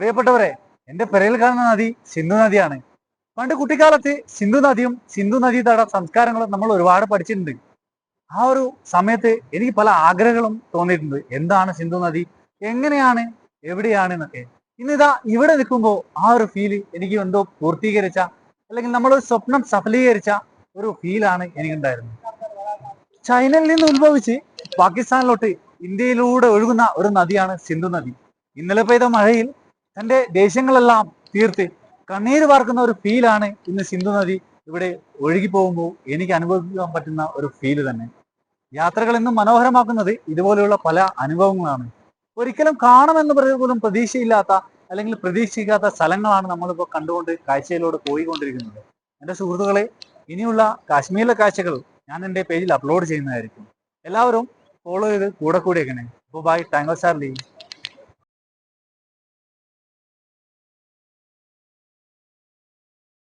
പ്രിയപ്പെട്ടവരെ എന്റെ പെരയിൽ കാണുന്ന നദി സിന്ധു നദിയാണ്. പണ്ട് കുട്ടിക്കാലത്ത് സിന്ധു നദിയും സിന്ധു നദി തട സംസ്കാരങ്ങളും നമ്മൾ ഒരുപാട് പഠിച്ചിട്ടുണ്ട്. ആ ഒരു സമയത്ത് എനിക്ക് പല ആഗ്രഹങ്ങളും തോന്നിയിട്ടുണ്ട്. എന്താണ് സിന്ധു നദി? എങ്ങനെയാണ്? എവിടെയാണ് എന്നൊക്കെ. ഇന്നിതാ ഇവിടെ നിൽക്കുമ്പോൾ ആ ഒരു ഫീൽ എനിക്ക് എന്തോ പൂർത്തീകരിച്ച അല്ലെങ്കിൽ നമ്മളൊരു സ്വപ്നം സഫലീകരിച്ച ഒരു ഫീലാണ് എനിക്കുണ്ടായിരുന്നത്. ചൈനയിൽ നിന്ന് ഉത്ഭവിച്ച് പാകിസ്ഥാനിലോട്ട് ഇന്ത്യയിലൂടെ ഒഴുകുന്ന ഒരു നദിയാണ് സിന്ധു നദി. ഇന്നലെ പെയ്ത മഴയിൽ തന്റെ ദേഷ്യങ്ങളെല്ലാം തീർത്ത് കണ്ണീര് വാർക്കുന്ന ഒരു ഫീലാണ് ഇന്ന് സിന്ധു നദി ഇവിടെ ഒഴുകി പോകുമ്പോൾ എനിക്ക് അനുഭവിക്കാൻ പറ്റുന്ന ഒരു ഫീൽ തന്നെ. യാത്രകൾ എന്നും മനോഹരമാക്കുന്നത് ഇതുപോലെയുള്ള പല അനുഭവങ്ങളാണ്. ഒരിക്കലും കാണുമെന്ന് പറയുക പോലും പ്രതീക്ഷയില്ലാത്ത അല്ലെങ്കിൽ പ്രതീക്ഷിക്കാത്ത സ്ഥലങ്ങളാണ് നമ്മളിപ്പോൾ കണ്ടുകൊണ്ട് കാഴ്ചയിലൂടെ പോയിക്കൊണ്ടിരിക്കുന്നത്. എന്റെ സുഹൃത്തുക്കളെ ഇനിയുള്ള കാശ്മീരിലെ കാഴ്ചകൾ ഞാൻ എന്റെ പേജിൽ അപ്ലോഡ് ചെയ്യുന്നതായിരിക്കും. എല്ലാവരും ഫോളോ ചെയ്ത് കൂടെ കൂടിയേക്കണേ. അപ്പോൾ ബൈ താങ്ക് ചാർലി